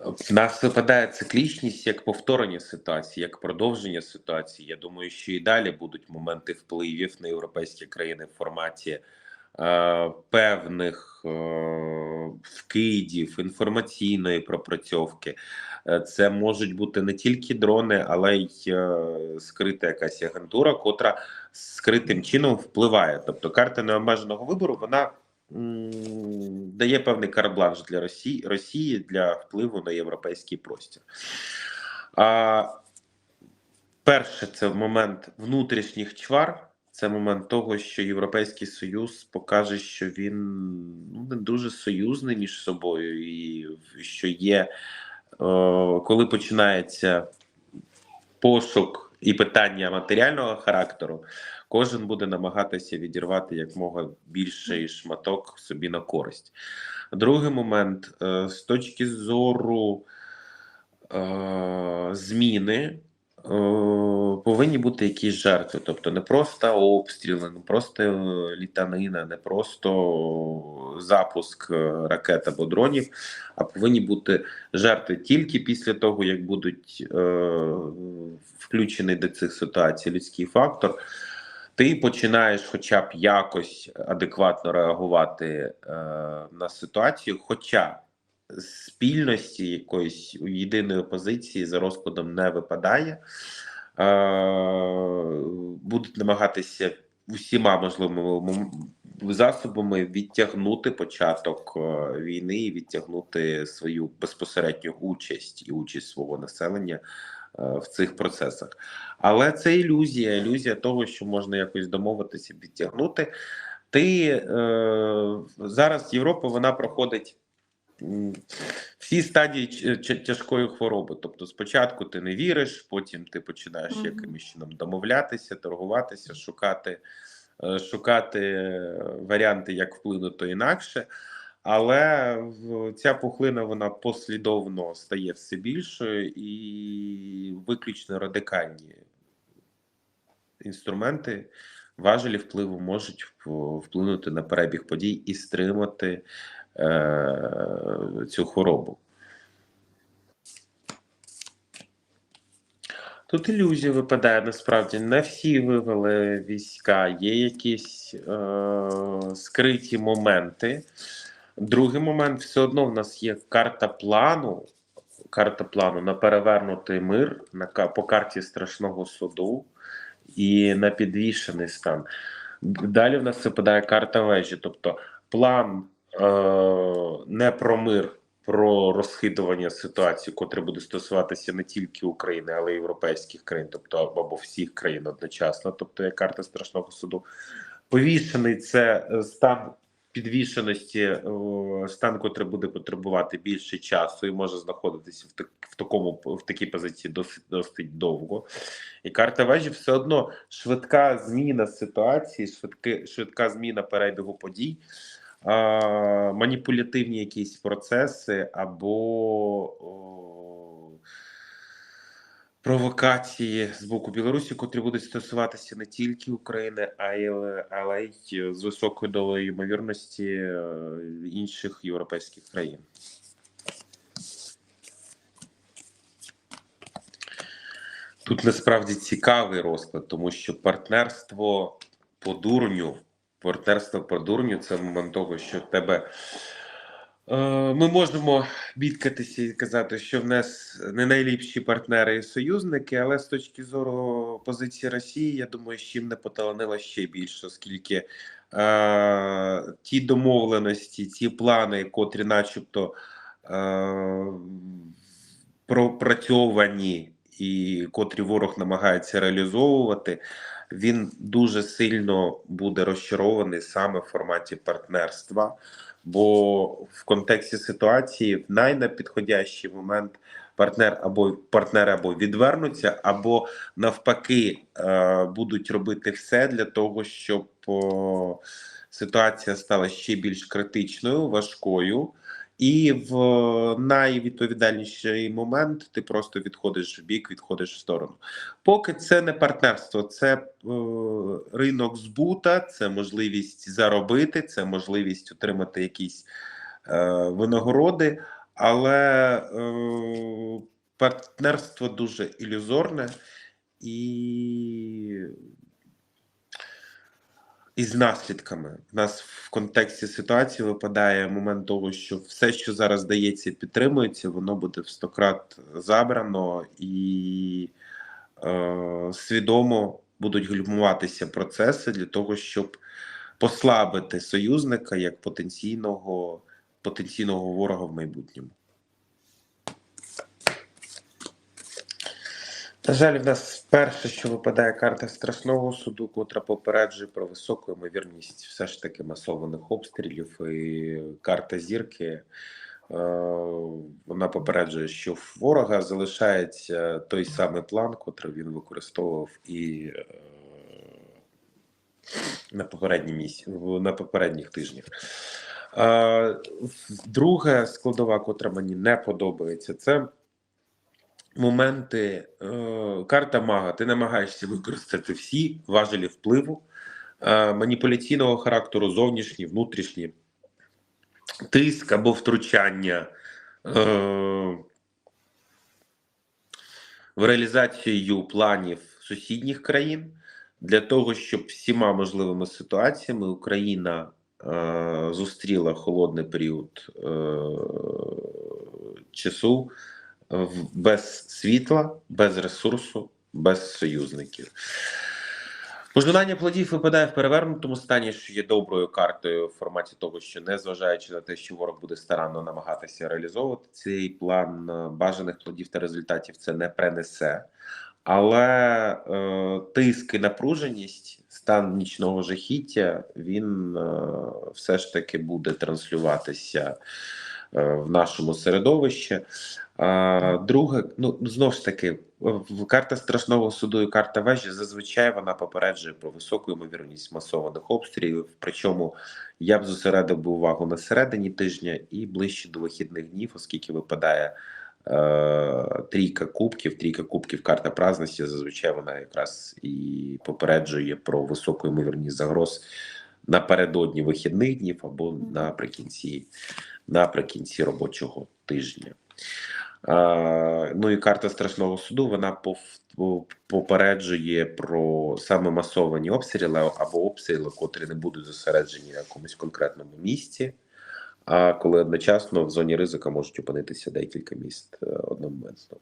В нас випадає циклічність як повторення ситуації, як продовження ситуації. Я думаю, що і далі будуть моменти впливів на європейські країни в форматі е, певних е, вкидів, інформаційної пропрацьовки. Е, Це можуть бути не тільки дрони, але й е, скрита якась агентура, котра скритим чином впливає. Тобто карта необмеженого вибору вона дає певний карбланш для Росії, Росії для впливу на європейський простір. А, перше, це момент внутрішніх чвар. Це момент того, що Європейський Союз покаже, що він ну, не дуже союзний між собою, і що є, е, коли починається пошук і питання матеріального характеру, кожен буде намагатися відірвати якмога більший шматок собі на користь. Другий момент е, з точки зору е, зміни. е, Повинні бути якісь жертви, тобто не просто обстріли, не просто літанина, не просто запуск ракет або дронів, а повинні бути жертви тільки після того, як будуть е, включений до цих ситуацій людський фактор. Ти починаєш, хоча б якось адекватно реагувати е, на ситуацію, хоча спільності якоїсь єдиної позиції за розкладом не випадає. Е, будуть намагатися усіма можливими засобами відтягнути початок е, війни і відтягнути свою безпосередню участь і участь свого населення в цих процесах. Але це ілюзія, ілюзія того, що можна якось домовитися, відтягнути. Ти е, зараз Європа вона проходить всі стадії тяжкої хвороби. Тобто, спочатку ти не віриш, потім ти починаєш Мгм. якимось чином домовлятися, торгуватися, шукати, е, шукати е, варіанти, як вплинути інакше. Але ця пухлина вона послідовно стає все більшою і виключно радикальні інструменти важелі впливу можуть вплинути на перебіг подій і стримати е, цю хворобу. Тут ілюзія випадає насправді. Не всі вивели війська, є якісь е, скриті моменти. Другий момент все одно в нас є карта плану. Карта плану на перевернутий мир на по карті страшного суду і на підвішений стан. Далі в нас випадає карта вежі, тобто план е, не про мир, про розхитування ситуації, котре буде стосуватися не тільки України, але й європейських країн, тобто або, або всіх країн одночасно. Тобто є карта страшного суду. Повішений це е, стан підвішеності, е, стан, котрий буде потребувати більше часу і може знаходитися в, так, в такому в такій позиції досить досить довго. І карта вежі все одно швидка зміна ситуації, швидки, швидка зміна перебігу подій, а, маніпулятивні якісь процеси або о, провокації з боку Білорусі, котрі будуть стосуватися не тільки України, а й але й з високою долею ймовірності е, інших європейських країн. Тут насправді цікавий розклад, тому що партнерство по дурню, партнерство по дурню це момент того, що в тебе е, ми можемо бідкатися і казати, що в нас не найліпші партнери і союзники, але з точки зору позиції Росії, я думаю, що їм не поталанило ще більше, оскільки е, ті домовленості, ті плани, котрі, начебто, е, пропрацьовані і котрі ворог намагається реалізовувати, він дуже сильно буде розчарований саме в форматі партнерства. Бо в контексті ситуації в найнепідходящий момент партнер або партнери або відвернуться, або навпаки е, будуть робити все для того, щоб ситуація стала ще більш критичною, важкою. І в найвідповідальніший момент ти просто відходиш в бік, відходиш в сторону. Поки це не партнерство, це е, ринок збута, це можливість заробити, це можливість отримати якісь е, винагороди. але е, партнерство дуже ілюзорне і, і з наслідками. У нас в контексті ситуації випадає момент того, що все, що зараз дається підтримується, воно буде в сто крат забрано і е, свідомо будуть гальмуватися процеси для того, щоб послабити союзника як потенційного, потенційного ворога в майбутньому. На жаль, в нас перше, що випадає карта страшного суду, котра попереджує про високу ймовірність все ж таки масованих обстрілів. І карта зірки е, вона попереджує, що в ворога залишається той самий план, котрий він використовував і е, на попередній місці, на попередніх тижнях. Е, Друга складова, котра мені не подобається, це моменти е, карта мага. Ти намагаєшся використати всі важелі впливу е, маніпуляційного характеру, зовнішні, внутрішні, тиск або втручання е, в реалізацію планів сусідніх країн для того, щоб всіма можливими ситуаціями Україна е, зустріла холодний період е, часу без світла, без ресурсу, без союзників. Пожинання плодів випадає в перевернутому стані, що є доброю картою в форматі того, що незважаючи на те, що ворог буде старанно намагатися реалізовувати цей план е, бажаних плодів та результатів, це не принесе. Але е, тиск і напруженість, стан нічного жахіття, він е, все ж таки буде транслюватися в нашому середовищі. Друге, ну знову ж таки, карта страшного суду і карта вежі зазвичай вона попереджує про високу ймовірність масованих обстрілів. Причому я б зосередив би увагу на середині тижня і ближче до вихідних днів, оскільки випадає е, трійка кубків. Трійка кубків, карта праздності. Зазвичай вона якраз і попереджує про високу ймовірність загроз напередодні вихідних днів або наприкінці, наприкінці робочого тижня. Е, ну і карта страшного суду вона попереджує про саме масовані обстріли або обстріли, котрі не будуть зосереджені на якомусь конкретному місці. А коли одночасно в зоні ризика можуть опинитися декілька міст е, одномоментно.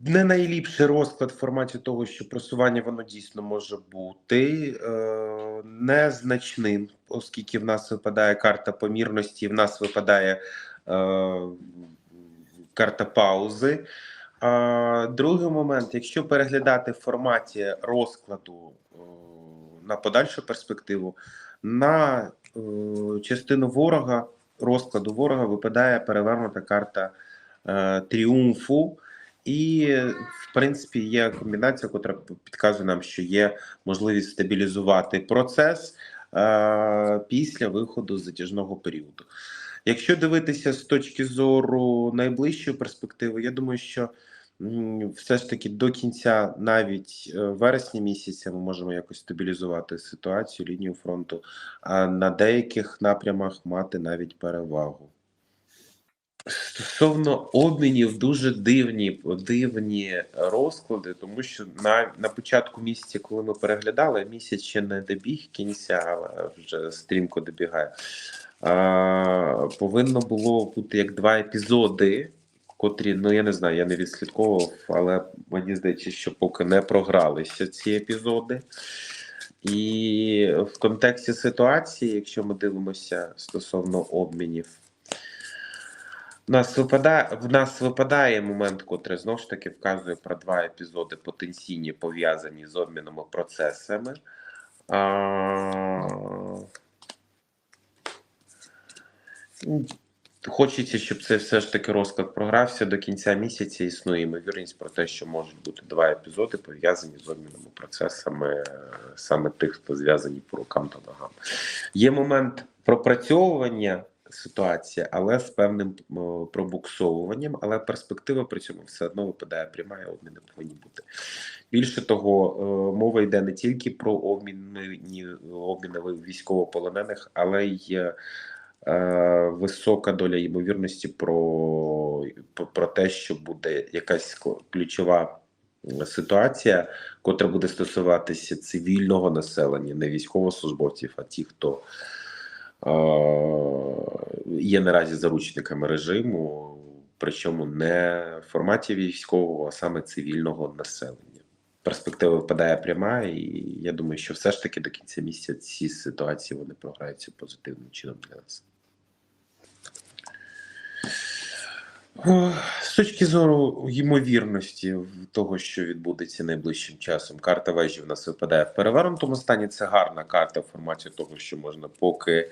Не найліпший розклад в форматі того, що просування воно дійсно може бути е, незначним, оскільки в нас випадає карта помірності, в нас випадає е, карта паузи. Другий момент, якщо переглядати в форматі розкладу е, на подальшу перспективу, на частину ворога, розкладу ворога випадає перевернута карта тріумфу. І, в принципі, є комбінація, яка підказує нам, що є можливість стабілізувати процес е, після виходу затяжного періоду. Якщо дивитися з точки зору найближчої перспективи, я думаю, що все ж таки до кінця навіть е, вересня місяця ми можемо якось стабілізувати ситуацію, лінію фронту, а на деяких напрямах мати навіть перевагу. Стосовно обмінів, дуже дивні дивні розклади, тому що на, на початку місяця, коли ми переглядали, місяць ще не добіг кінця, але вже стрімко добігає. А, повинно було бути як два епізоди, котрі, ну я не знаю, я не відслідковував, але мені здається, що поки не програлися ці епізоди. І в контексті ситуації, якщо ми дивимося стосовно обмінів, в нас випадає в нас випадає момент, котрий знову ж таки вказує про два епізоди потенційні пов'язані з обмінними процесами. А... Хочеться, щоб це все ж таки розклад програвся до кінця місяця. Існує ймовірність про те, що можуть бути два епізоди пов'язані з обмінними процесами е, саме тих, хто зв'язані по рукам та ногам. Є момент пропрацьовування ситуації, але з певним пробуксовуванням, але перспектива при цьому все одно випадає пряма, і обміни повинні бути. Більше того, е, мова йде не тільки про обміни обміни військовополонених, але й е, висока доля ймовірності про, про, те, що буде якась ключова ситуація, котра буде стосуватися цивільного населення, не військовослужбовців, а ті, хто є наразі заручниками режиму, причому не в форматі військового, а саме цивільного населення. Перспектива випадає пряма, і я думаю, що все ж таки до кінця місяця ці ситуації вони програються позитивним чином для нас. О, З точки зору ймовірності того, що відбудеться найближчим часом, карта вежі в нас випадає в перевернутому стані. Це гарна карта в форматі того, що можна поки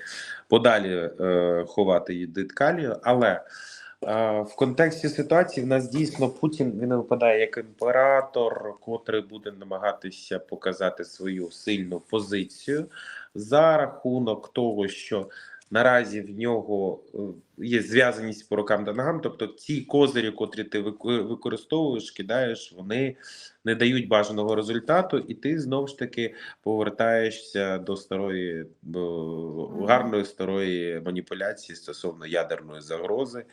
подалі е, ховати її диткалію. Але е, в контексті ситуації в нас дійсно Путін він випадає як імператор, котрий буде намагатися показати свою сильну позицію за рахунок того, що наразі в нього е, є зв'язаність по рукам та ногам. Тобто ті козирі, котрі ти використовуєш, кидаєш, вони не дають бажаного результату, і ти знову ж таки повертаєшся до старої до гарної старої маніпуляції стосовно ядерної загрози.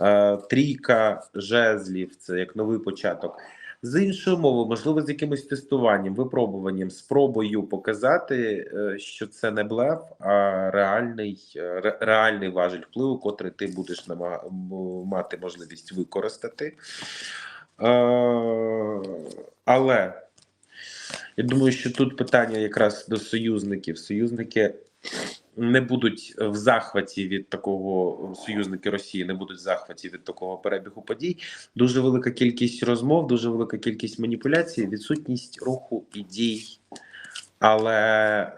Е, Трійка жезлів це як новий початок. З іншої мови, можливо, з якимось тестуванням, випробуванням, спробою показати, е, що це не блеф, а реальний, е, ре- реальний важіль впливу, котрий ти будеш мати можливість використати. Е, Але я думаю, що тут питання якраз до союзників. Союзники не будуть в захваті від такого союзники Росії, не будуть в захваті від такого перебігу подій. Дуже велика кількість розмов, дуже велика кількість маніпуляцій, відсутність руху і дій, але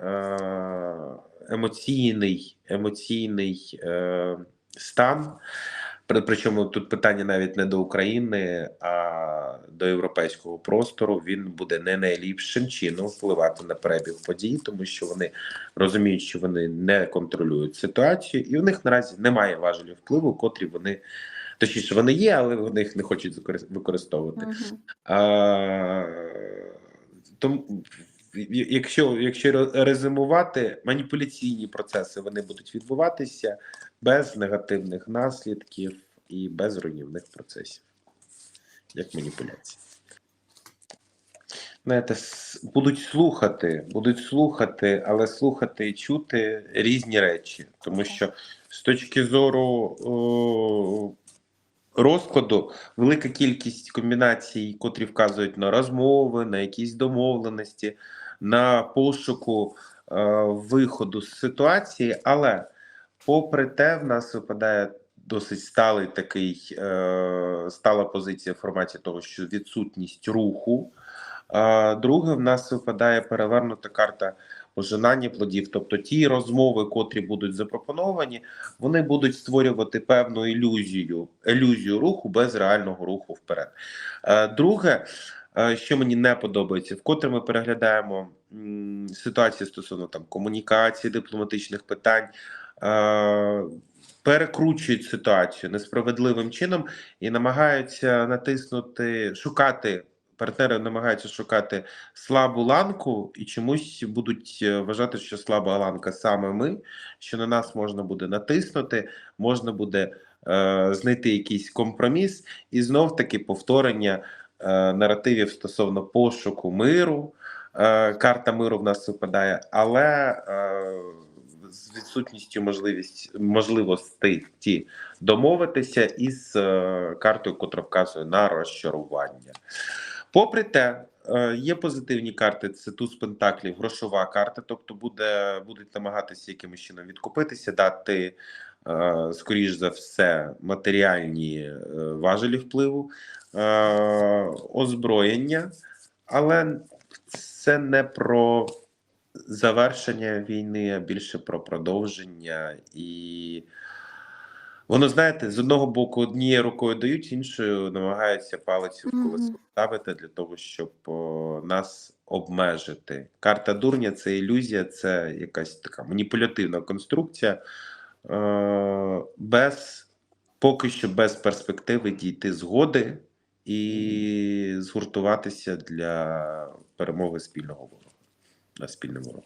е, емоційний, емоційний е, стан. При- Причому тут питання навіть не до України, а до європейського простору. Він буде не найліпшим чином впливати на перебіг подій, тому що вони розуміють, що вони не контролюють ситуацію, і у них наразі немає важелів впливу, котрі вони точніше вони є, але вони їх не хочуть використ- використовувати. Мгм. А, тому, якщо, якщо ре- резюмувати, маніпуляційні процеси вони будуть відбуватися без негативних наслідків і без руйнівних процесів, як маніпуляції. Знаєте, будуть слухати, будуть слухати, але слухати і чути різні речі, тому що з точки зору о, розкладу велика кількість комбінацій, котрі вказують на розмови, на якісь домовленості, на пошуку е, виходу з ситуації. Але, попри те, в нас випадає досить сталий такий е, стала позиція в форматі того, що відсутність руху. Е, друге, в нас випадає перевернута карта пожинання плодів, тобто ті розмови, котрі будуть запропоновані, вони будуть створювати певну ілюзію, ілюзію руху без реального руху вперед. Е, Друге, е, що мені не подобається, вкотре ми переглядаємо ситуацію стосовно там комунікації, дипломатичних питань. Е, Перекручують ситуацію несправедливим чином і намагаються натиснути, шукати партнери, намагаються шукати слабу ланку і чомусь будуть е, вважати, що слаба ланка саме ми, що на нас можна буде натиснути, можна буде е, знайти якийсь компроміс, і знов таки повторення е, наративів стосовно пошуку миру. Е, карта миру в нас випадає, але е, з відсутністю можливість можливостей ті домовитися із е, картою, котра вказує на розчарування. Попри те, е, є позитивні карти. Це туз пентаклів, грошова карта, тобто буде будуть намагатися якимось чином відкупитися, дати е, скоріш за все матеріальні важелі впливу, озброєння, але це не про завершення війни, а більше про продовження і. Воно знаєте, з одного боку однією рукою дають, іншою намагаються палицю в колесо ставити для того, щоб о, нас обмежити. Карта дурня це ілюзія, це якась така маніпулятивна конструкція, е, без поки що без перспективи дійти згоди і згуртуватися для перемоги спільного ворога la spin le volant.